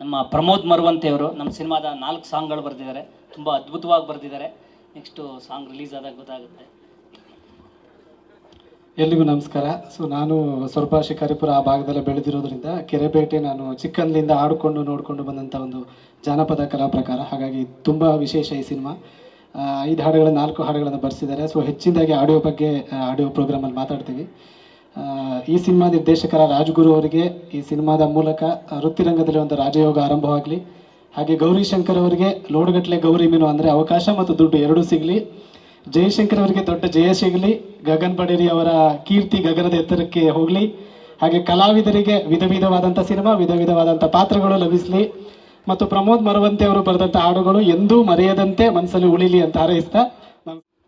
ನಮ್ಮ ಪ್ರಮೋದ್ ಮರುವಂತೆಯವರು ನಮ್ಮ ಸಿನಿಮಾದ ನಾಲ್ಕು ಸಾಂಗ್ಗಳು ಬರೆದಿದ್ದಾರೆ. ತುಂಬ ಅದ್ಭುತವಾಗಿ ಬರೆದಿದ್ದಾರೆ. ನೆಕ್ಸ್ಟು ಸಾಂಗ್ ರಿಲೀಸ್ ಆದಾಗ ಗೊತ್ತಾಗುತ್ತೆ. ಎಲ್ರಿಗೂ ನಮಸ್ಕಾರ. ಸೊ ನಾನು ಸ್ವಲ್ಪ ಶಿಕಾರಿಪುರ ಆ ಭಾಗದಲ್ಲಿ ಬೆಳೆದಿರೋದ್ರಿಂದ ಕೆರೆಪೇಟೆ ನಾನು ಚಿಕ್ಕಂದಿನಿಂದ ಆಡಿಕೊಂಡು ನೋಡಿಕೊಂಡು ಬಂದಂಥ ಒಂದು ಜಾನಪದ ಕಲಾ ಪ್ರಕಾರ. ಹಾಗಾಗಿ ತುಂಬ ವಿಶೇಷ ಈ ಸಿನಿಮಾ. ಐದು ಹಾಡುಗಳ ನಾಲ್ಕು ಹಾಡುಗಳನ್ನು ಬರೆಸಿದ್ದಾರೆ. ಸೊ ಹೆಚ್ಚಿನದಾಗಿ ಆಡಿಯೋ ಬಗ್ಗೆ ಆಡಿಯೋ ಪ್ರೋಗ್ರಾಮಲ್ಲಿ ಮಾತಾಡ್ತೀವಿ. ಈ ಸಿನಿಮಾ ನಿರ್ದೇಶಕರ ರಾಜ್ಗುರು ಅವರಿಗೆ ಈ ಸಿನಿಮಾದ ಮೂಲಕ ವೃತ್ತಿರಂಗದಲ್ಲಿ ಒಂದು ರಾಜಯೋಗ ಆರಂಭವಾಗಲಿ. ಹಾಗೆ ಗೌರಿ ಶಂಕರ್ ಅವರಿಗೆ ಲೋಡ್ಗಟ್ಟಲೆ ಗೌರಿ ಮೀನು ಅಂದರೆ ಅವಕಾಶ ಮತ್ತು ದುಡ್ಡು ಎರಡೂ ಸಿಗಲಿ. ಜಯಶಂಕರ್ ಅವರಿಗೆ ದೊಡ್ಡ ಜಯ ಸಿಗಲಿ. ಗಗನ್ ಬಡೇರಿ ಅವರ ಕೀರ್ತಿ ಗಗನದ ಎತ್ತರಕ್ಕೆ ಹೋಗಲಿ. ಹಾಗೆ ಕಲಾವಿದರಿಗೆ ವಿಧ ವಿಧವಾದಂಥ ಸಿನಿಮಾ, ವಿಧ ವಿಧವಾದಂಥ ಪಾತ್ರಗಳು ಲಭಿಸಲಿ. ಮತ್ತು ಪ್ರಮೋದ್ ಮರವಂತೆ ಅವರು ಬರೆದಂಥ ಹಾಡುಗಳು ಎಂದೂ ಮರೆಯದಂತೆ ಮನಸ್ಸಲ್ಲಿ ಉಳಿಲಿ ಅಂತ ಹಾರೈಸ್ತಾ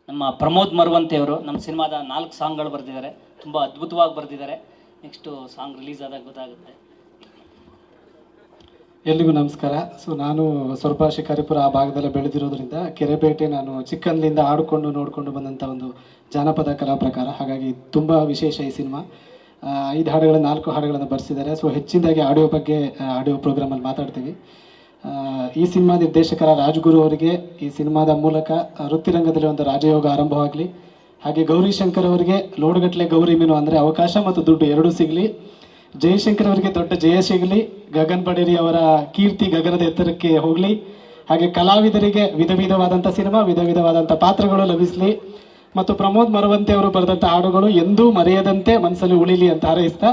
ನಮ್ಮ ಪ್ರಮೋದ್ ಮರುವಂತೆಯವರು ನಮ್ಮ ಸಿನಿಮಾದ ನಾಲ್ಕು ಸಾಂಗ್ಗಳು ಬರೆದಿದ್ದಾರೆ. ತುಂಬ ಅದ್ಭುತವಾಗಿ ಬರೆದಿದ್ದಾರೆ. ನೆಕ್ಸ್ಟು ಸಾಂಗ್ ರಿಲೀಸ್ ಆದಾಗ ಗೊತ್ತಾಗುತ್ತೆ. ಎಲ್ರಿಗೂ ನಮಸ್ಕಾರ. ಸೊ ನಾನು ಸ್ವಲ್ಪ ಶಿಕಾರಿಪುರ ಆ ಭಾಗದಲ್ಲೇ ಬೆಳೆದಿರೋದ್ರಿಂದ ಕೆರೆಪೇಟೆ ನಾನು ಚಿಕ್ಕಂದಿನಿಂದ ಆಡಿಕೊಂಡು ನೋಡಿಕೊಂಡು ಬಂದಂಥ ಒಂದು ಜಾನಪದ ಕಲಾ ಪ್ರಕಾರ. ಹಾಗಾಗಿ ತುಂಬ ವಿಶೇಷ ಈ ಸಿನಿಮಾ. ಐದು ಹಾಡುಗಳ ನಾಲ್ಕು ಹಾಡುಗಳನ್ನು ಬರೆಸಿದ್ದಾರೆ. ಸೊ ಹೆಚ್ಚಿನದಾಗಿ ಆಡಿಯೋ ಬಗ್ಗೆ ಆಡಿಯೋ ಪ್ರೋಗ್ರಾಮಲ್ಲಿ ಮಾತಾಡ್ತೀವಿ. ಈ ಸಿನಿಮಾ ನಿರ್ದೇಶಕರ ರಾಜ್ಗುರು ಅವರಿಗೆ ಈ ಸಿನಿಮಾದ ಮೂಲಕ ವೃತ್ತಿರಂಗದಲ್ಲಿ ಒಂದು ರಾಜಯೋಗ ಆರಂಭವಾಗಲಿ. ಹಾಗೆ ಗೌರಿ ಶಂಕರ್ ಅವರಿಗೆ ಲೋಡ್ಗಟ್ಲೆ ಗೌರಿ ಮೀನು ಅಂದರೆ ಅವಕಾಶ ಮತ್ತು ದುಡ್ಡು ಎರಡೂ ಸಿಗಲಿ. ಜಯಶಂಕರ್ ಅವರಿಗೆ ದೊಡ್ಡ ಜಯ ಸಿಗಲಿ. ಗಗನ್ ಬಡೇರಿ ಅವರ ಕೀರ್ತಿ ಗಗನದ ಎತ್ತರಕ್ಕೆ ಹೋಗಲಿ. ಹಾಗೆ ಕಲಾವಿದರಿಗೆ ವಿಧ ವಿಧವಾದಂಥ ಸಿನಿಮಾ, ವಿಧ ವಿಧವಾದಂಥ ಪಾತ್ರಗಳು ಲಭಿಸಲಿ. ಮತ್ತು ಪ್ರಮೋದ್ ಮರವಂತೆ ಅವರು ಬರೆದಂಥ ಹಾಡುಗಳು ಎಂದೂ ಮರೆಯದಂತೆ ಮನಸ್ಸಲ್ಲಿ ಉಳಿಲಿ ಅಂತ ಹಾರೈಸ್ತಾ